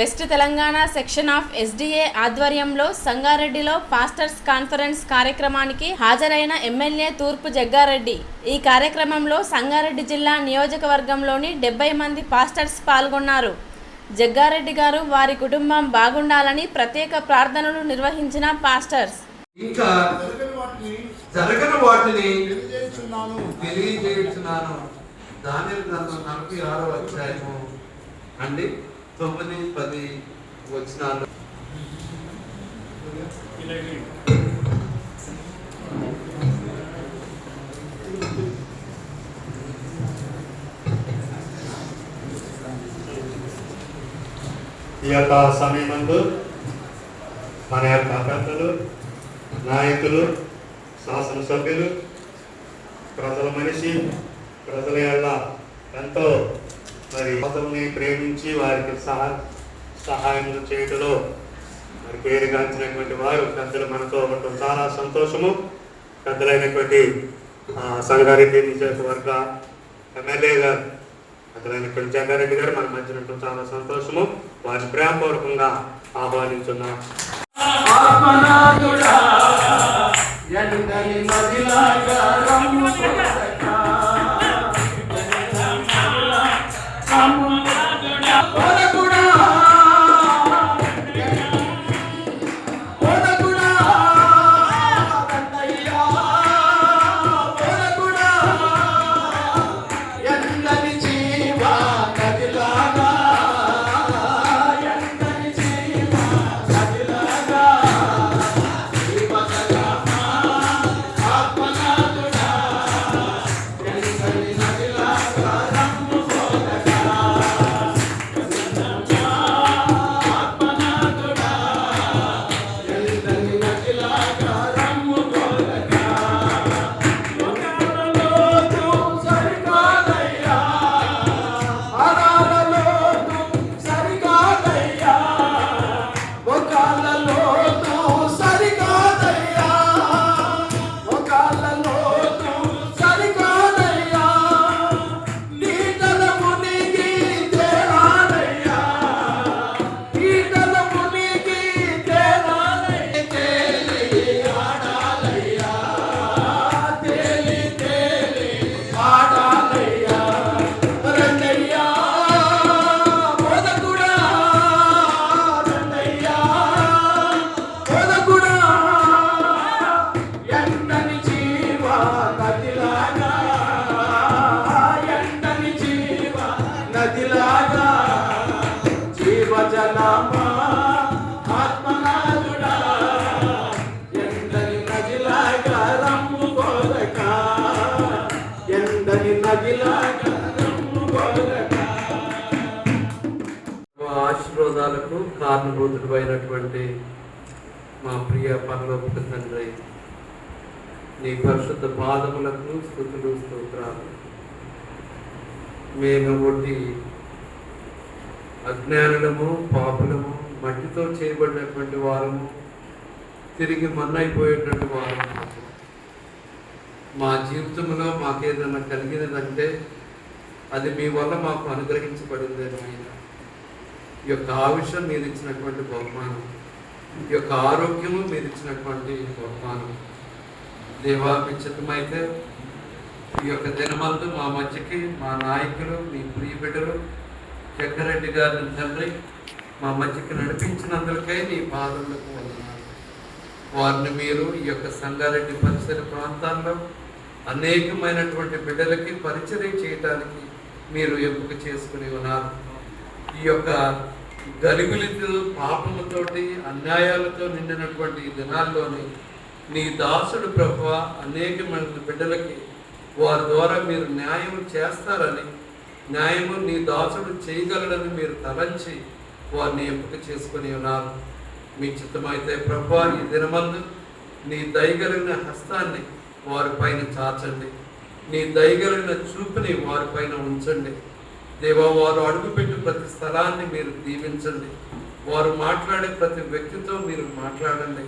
West Telangana section of SDA ఆధ్వర్యంలో సంగారెడ్డిలో pastors conference కార్యక్రమానికి హాజరైన ఎమ్మెల్యే తూర్పు జగ్గారెడ్డి. ఈ కార్యక్రమంలో సంగారెడ్డి జిల్లా నియోజకవర్గంలోని డెబ్బై మంది పాస్టర్స్ పాల్గొన్నారు. జగ్గారెడ్డి గారు వారి కుటుంబం బాగుండాలని ప్రత్యేక ప్రార్థనలు నిర్వహించిన పాస్టర్స్. ఇంకా జరగని వాటిని తెలియజేస్తున్నాను. తెలియజేస్తున్నాను దాని గ్రంథం నలభై ఆరో అధ్యాయము అండి. తొమ్మిది పది వచ్చినాలు. ఈ యొక్క సమయమందు మన యొక్క పెద్దలు నాయకులు శాసనసభ్యులు ప్రజల మనిషి ప్రజల యొక్క ఎంతో మరి మతల్ని ప్రేమించి వారికి సహా సహాయం చేయటంలో మరి పేరుగాంచినటువంటి వారు పెద్దలు మనతో ఉండటం చాలా సంతోషము. పెద్దలైనటువంటి ఆ, సంగారెడ్డి నియోజకవర్గ ఎమ్మెల్యే గారు పెద్దలైనటువంటి జగ్గారెడ్డి గారు మన మధ్య ఉండటం చాలా సంతోషము. వారిని ప్రేమపూర్వకంగా ఆహ్వానించున్నాం. ఆత్మనాథుడా నదిలాగా ఆశీర్వాదాలకు కారణభూతుడు అయినటువంటి మా ప్రియ పరలోక తండ్రి నీ పరిశుద్ధ పాదములకు స్థుతులు స్తోత్రాలు. మేము ఒకటి అజ్ఞానులము పాపులము మట్టితో చేయబడినటువంటి వారము తిరిగి మన్నైపోయేటువంటి వారము. మా జీవితంలో మాకేదైనా కలిగినదంటే అది మీ వల్ల మాకు అనుగ్రహించబడింది ఆయన. ఈ యొక్క ఆవిషం మీరు ఇచ్చినటువంటి బహుమానం ఈ యొక్క ఆరోగ్యము మీరు ఇచ్చినటువంటి బహుమానం. దేవా మీ చిత్తమైతే ఈ యొక్క దినమందు మా మధ్యకి మా నాయకులు మీ ప్రియ బిడ్డలు జగ్గారెడ్డి గారిని తండ్రి మా మధ్యకి నడిపించినందుకై నీ పాదములకు వందనాలు. వారిని మీరు ఈ యొక్క సంగారెడ్డి పరిసర ప్రాంతాల్లో అనేకమైనటువంటి బిడ్డలకి పరిచయం చేయటానికి మీరు ఎంపిక చేసుకుని ఉన్నారు? ఈ యొక్క గలిగులితో పాపములతోటి అన్యాయాలతో నిండినటువంటి దినాల్లోని నీ దాసుడు ప్రభు అనేకమైన బిడ్డలకి వారి ద్వారా మీరు న్యాయం చేస్తారని న్యాయము నీ దాసుడు చేయగలడని మీరు తలంచి వారిని ఎంపిక చేసుకుని ఉన్నారు? మీ చిత్తమైతే ప్రభు ఈ దినమందు నీ దయగలిగిన హస్తాన్ని వారిపైన చాచండి. నీ దయగలిగిన చూపుని వారిపైన ఉంచండి. దేవా వారు అడుగుపెట్టి ప్రతి స్థలాన్ని మీరు దీవించండి. వారు మాట్లాడే ప్రతి వ్యక్తితో మీరు మాట్లాడండి.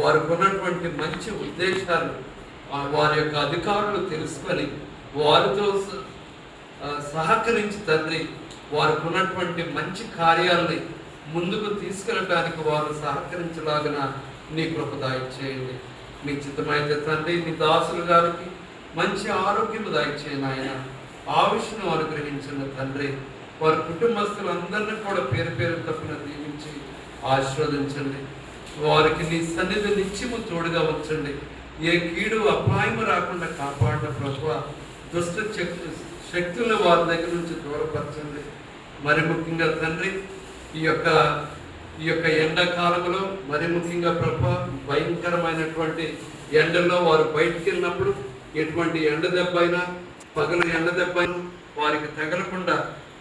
వారికి ఉన్నటువంటి మంచి ఉద్దేశాలు వారి యొక్క అధికారులు తెలుసుకొని వారితో సహకరించి తండ్రి వారికి ఉన్నటువంటి మంచి కార్యాలని ముందుకు తీసుకెళ్ళడానికి వారు సహకరించలాగిన నీ కృప చేయండి మీ చిత్తమైతే తండ్రి నీ దాసులు గారికి మంచి ఆరోగ్యం దయచేయండి ఆయన. ఆవిష్ను అనుగ్రహించిన తండ్రి. వారి కుటుంబస్తులందరినీ కూడా పేరు పేరు తప్పున దీవించి ఆశీర్వదించండి. వారికి నీ సన్నిధి నిత్యము తోడుగా ఉంచండి. ఏ కీడు అపాయము రాకుండా కాపాడిన ప్రభు దుష్ట శక్తి శక్తులను వారి దగ్గర నుంచి దూరపరచండి. మరి ముఖ్యంగా తండ్రి ఈ యొక్క ఈ యొక్క ఎండాకాలంలో మరి ముఖ్యంగా ప్రభు భయంకరమైనటువంటి ఎండల్లో వారు బయటికి వెళ్ళినప్పుడు ఎటువంటి ఎండ దెబ్బ అయినా పగలు ఎండ దెబ్బ అయినా వారికి తగలకుండా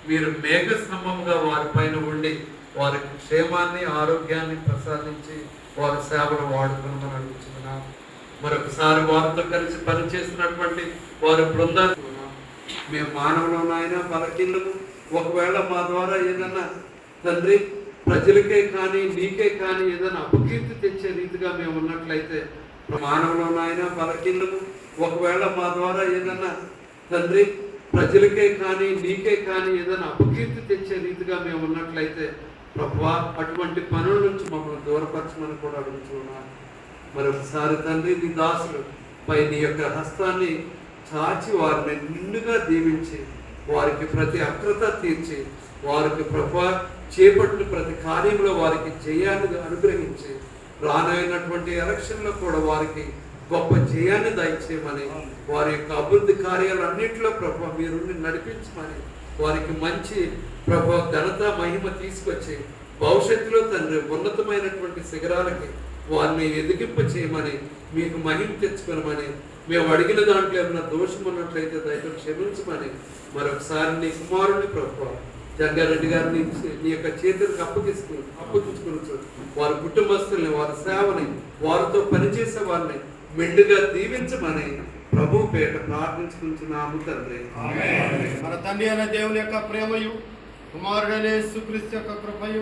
మీరు మేఘ స్తంభంగా వారి పైన ఉండి వారికి క్షేమాన్ని ఆరోగ్యాన్ని ప్రసాదించి వారి సేవలు వాడుకోమని అడుగుతున్నాం మరొకసారి వారితో కలిసి పనిచేస్తున్నటువంటి వారి బృందాన్ని మేము మానవులమైనా బలకిల్లము ఒకవేళ మా ద్వారా ఏదన్నా తండ్రి ప్రజలకే కానీ నీకే కానీ ఏదైనా అపకీర్తి తెచ్చే రీతిగా మేము ఉన్నట్లయితే మానవులోనైనా బలకిల్లము ఒకవేళ మా ద్వారా ఏదన్నా తండ్రి ప్రజలకే కానీ నీకే కానీ ఏదైనా అపకీర్తి తెచ్చే రీతిగా మేము ఉన్నట్లయితే ప్రభా అటువంటి పనుల నుంచి మమ్మల్ని దూరపరచమని కూడా అడుగుతున్నాను. మరొకసారి తండ్రి నీ దాసులు పై నీ యొక్క హస్తాన్ని చాచి వారిని నిండుగా దీవించి వారికి ప్రతి అక్రత తీర్చి వారికి ప్రభా చేపట్టిన ప్రతి కార్యంలో వారికి జయాన్ని అనుగ్రహించి రానైనటువంటి ఎలక్షన్లో కూడా వారికి గొప్ప జయాన్ని దయచేయమని వారి యొక్క అభివృద్ధి కార్యాలన్నింటిలో ప్రభు మీరు నడిపించమని వారికి మంచి ప్రభు ఘనత మహిమ తీసుకొచ్చి భవిష్యత్తులో తండ్రి ఉన్నతమైనటువంటి శిఖరాలకి వారిని ఎదిగింప చేయమని మీకు మహిమ తెచ్చుకోనమని మేము అడిగిన దాంట్లో ఏమైనా దోషం ఉన్నట్లయితే దయతో క్షమించమని మరొకసారి నీ కుమారుని ప్రభు జగ్గారెడ్డి గారిని నీ యొక్క చేతులకు అప్పగిస్తూ అప్పగించుకుని వారి కుటుంబస్తుల్ని వారి సేవని వారితో పనిచేసే వారిని మెండుగా దీవించమని ప్రభు పేట ప్రార్థించుకుంటున్నాము తండ్రి. మన తండ్రి అయిన దేవుని యొక్క ప్రేమయు కుమారుడైన సుక్రీస్తు యొక్క కృపయు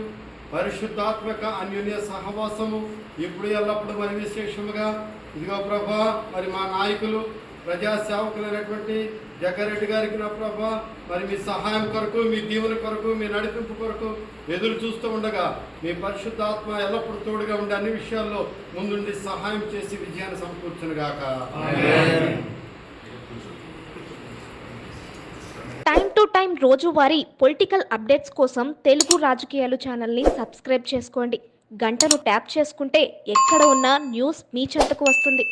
పరిశుద్ధాత్మక అన్యోన్య సహవాసము ఇప్పుడు ఎల్లప్పుడు మరి విశేషముగా. ఇదిగో ప్రభా మరి మా నాయకులు ప్రజా సేవకులైనటువంటి జగ్గారెడ్డి గారికి నా ప్రభా మరి మీ సహాయం కొరకు మీ దీవెన కొరకు మీ నడిపింపు కొరకు ఎదురు చూస్తూ ఉండగా మీ పరిశుద్ధాత్మ ఎల్లప్పుడు తోడుగా ఉండే అన్ని విషయాల్లో ముందుండి సహాయం చేసి విజయాన్ని సమకూర్చునుగాక. టైం టు టైం రోజువారీ పొలిటికల్ అప్డేట్స్ కోసం తెలుగు రాజకీయాలు ఛానల్ని సబ్స్క్రైబ్ చేసుకోండి. గంటను ట్యాప్ చేసుకుంటే ఎక్కడ ఉన్నా న్యూస్ మీ చెంతకు వస్తుంది.